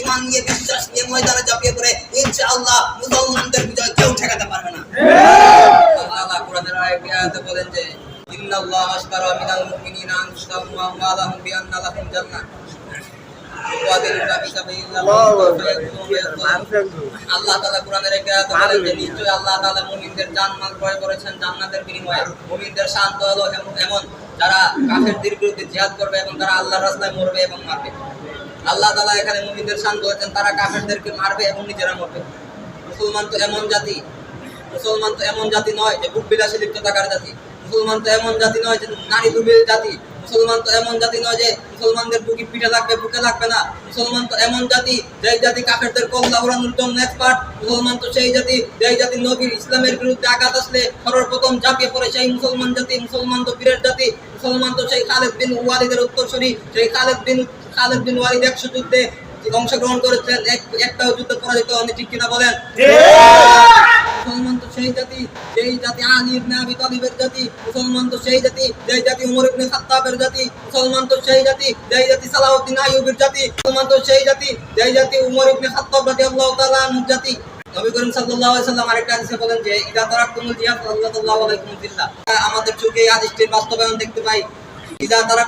ইমান নিয়ে বিশ্বাস নিয়ে ময়দানে ঝাঁপিয়ে পড়ে ইনশাআল্লাহ মুসলমানদের বিজয় কেউ ঠেকাতে পারবে না। আল্লাহ কোরআনের আয়াতে বলেন যে ইন্নাল্লাহ আশতারা মিনাল মুমিনিনা আনফুসাহুম ওয়া আমওয়ালাহুম বিআন্না লাহুম জান্নাহ ওয়াদিলুনা ফি সাবিলিল্লাহ আল্লাহ তাআলা কোরআনের এক আয়াতে বলেন যে নিশ্চয়ই আল্লাহ তাআলা মুমিনদের জান ক্রয় করেছেন জান্নাতের বিনিময়ে। মুমিনদের শান্ত হলো এমন এমন যারা কাফেরদের বিরুদ্ধে জিহাদ করবে এবং তারা আল্লাহর রাস্তায় মরবে এবং মারবে। আল্লাহ তাআলা এখানে মুমিনদের শান্ত হয়েছেন তারা কাফেরদেরকে মারবে এবং নিজেরা মরবে। মুসলমান তো এমন জাতি, মুসলমান তো এমন জাতি নয় যে বুক বিলাসে লিপ্ত থাকার জাতি, মুসলমান তো এমন জাতি নয় যে নারী দুবিল জাতি, মুসলমান তো এমন জাতি নয় যে মুসলমানদের বুকি পিঠে লাগবে, বুকে লাগবে না। মুসলমান তো এমন জাতি, যেই জাতি কাফেরদের কল্লা উড়ানোর জন্য এক্সপার্ট মুসলমান তো সেই জাতি, যেই জাতি নবীর ইসলামের বিরুদ্ধে আঘাত আসলে সর্বপ্রথম ঝাঁপিয়ে পড়ে সেই মুসলমান জাতি, মুসলমান তো বীরের জাতি, মুসলমান তো সেই খালেদ বিন ওয়ালিদের উত্তরসূরি, সেই খালেদ বিন খালেদ ওয়ালিদ একশো যুদ্ধে অংশগ্রহণ করেছেন? একটাও যুদ্ধ পরাজিত হননি ঠিক কিনা বলেন? মুসলমান তো সেই জাতি যেই জাতি আলী ইবনে আবি তালিবের জাতি মুসলমান তো সেই জাতি যেই জাতি উমর ইবনে খাত্তাবের জাতি মুসলমান তো সেই জাতি যেই জাতি সালাউদ্দিন আইয়ুবের জাতি মুসলমান তো সেই জাতি যেই জাতি উমর ইবনে খাত্তাব রাদিয়াল্লাহু তাআলা আনহুর জাতি। নবী করিম সাল্লাল্লাহু আলাইহি সাল্লাম আরেকটা হাদিসে বলেন যে ইদা তারাকতুমুল জিহাদ সাল্লাল্লাহু আলাইহি ওয়াসাল্লাম আমাদের চোখে এই হাদিসটির বাস্তবায়ন দেখতে পাই। তাদের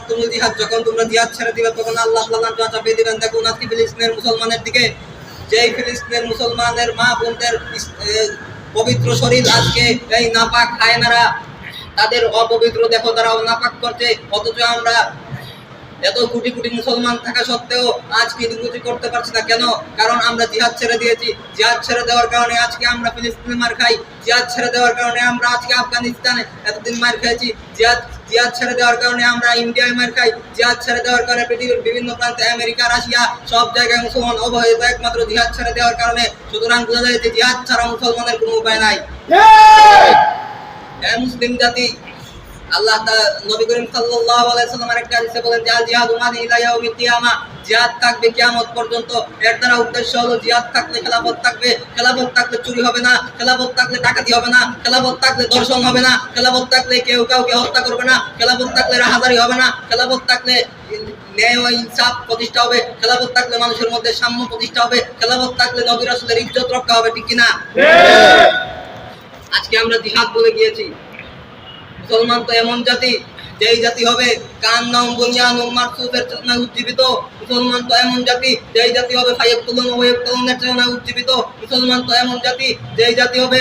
অপবিত্র নাপাক করছে। অথচ আমরা এত কোটি কোটি মুসলমান থাকা সত্ত্বেও করতে পারছি না? কেন? কারণ আমরা জিহাদ ছেড়ে দিয়েছি। জিহাদ ছেড়ে দেওয়ার কারণে আজকে আমরা ফিলিস্তিনে মার খাই। জিহাদ ছেড়ে দেওয়ার কারণে আমরা আজকে আফগানিস্তানে এতদিন মার খেয়েছি। জিহাদ জিহাদ ছেড়ে দেওয়ার কারণে আমরা ইন্ডিয়ায় মার খাই জিহাদ ছেড়ে দেওয়ার কারণে পৃথিবীর বিভিন্ন প্রান্তে আমেরিকা রাশিয়া সব জায়গায় মুসলমান অবহেলিত একমাত্র জিহাদ ছেড়ে দেওয়ার কারণে। সুতরাং বোঝা যায় যে জিহাদ ছাড়া মুসলমানের কোনো উপায় নাই। মুসলিম জাতি আল্লাহ নবী করিম সাল্লাল্লাহু আলাইহি হাদিসে বলেন ইলা ইয়াউমিল কিয়ামা জিহাদ থাকবে কিয়ামত পর্যন্ত। এর দ্বারা উদ্দেশ্য হলো জিহাদ থাকলে খেলাফত থাকবে খেলাফত থাকলে চুরি হবে না খেলাফত থাকলে ডাকাতি হবে না খেলাফত থাকলে দর্শন হবে না খেলাফত থাকলে কেউ কাউকে হত্যা করবে না খেলাফত থাকলে রাহাজারি হবে না খেলাফত থাকলে ন্যায় ও ইনসাফ প্রতিষ্ঠা হবে খেলাফত থাকলে মানুষের মধ্যে সাম্য প্রতিষ্ঠা হবে খেলাফত থাকলে নবী রাসূলের ইজ্জত রক্ষা হবে ঠিক কিনা? আজকে আমরা জিহাদ বলে গিয়েছি। মুসলমান তো এমন জাতি, যেই জাতি হবে কান নাম বুনিয়ান মারসুফের চেতনা উজ্জীবিত। মুসলমান তো এমন জাতি, যেই জাতি হবে ফাইব তুলন ওয়েব তুলনের চেতনায় উজ্জীবিত। মুসলমান তো এমন জাতি, যেই জাতি হবে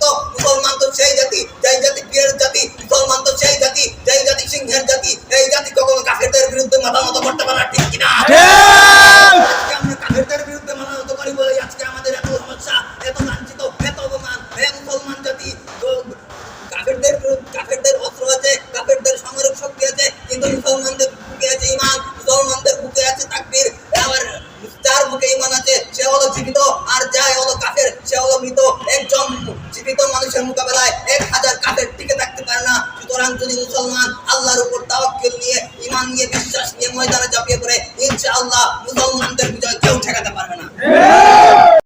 উজ্জীবিত মুসলমান তো সেই জাতি যেই জাতি বীরের জাতি মুসলমান তো সেই জাতি যেই জাতি সিংহের জাতি এই জাতি কখনো কাফেরদের বিরুদ্ধে মাথা মতো করতে পারে ঠিক কিনা? আমরা কাফেরদের বিরুদ্ধে মাথা মতো করি বলে আজকে আমাদের এত সমস্যা এত লাঞ্ছিত এত অপমান হে মুসলমান জাতি কাফেরদের কাফেরদের অস্ত্র আছে কাফেরদের সামরিক শক্তি আছে কিন্তু মুসলমানদের বুকে আছে ইমান মুসলমানদের বুকে আছে তাকবীর আবার যার বুকে ইমান আছে সে হলো জীবিত আল্লাহর উপর তাওয়াক্কুল নিয়ে ইমান নিয়ে বিশ্বাস নিয়ে ময়দানে ঝাঁপিয়ে পড়ে। ইনশাআল্লাহ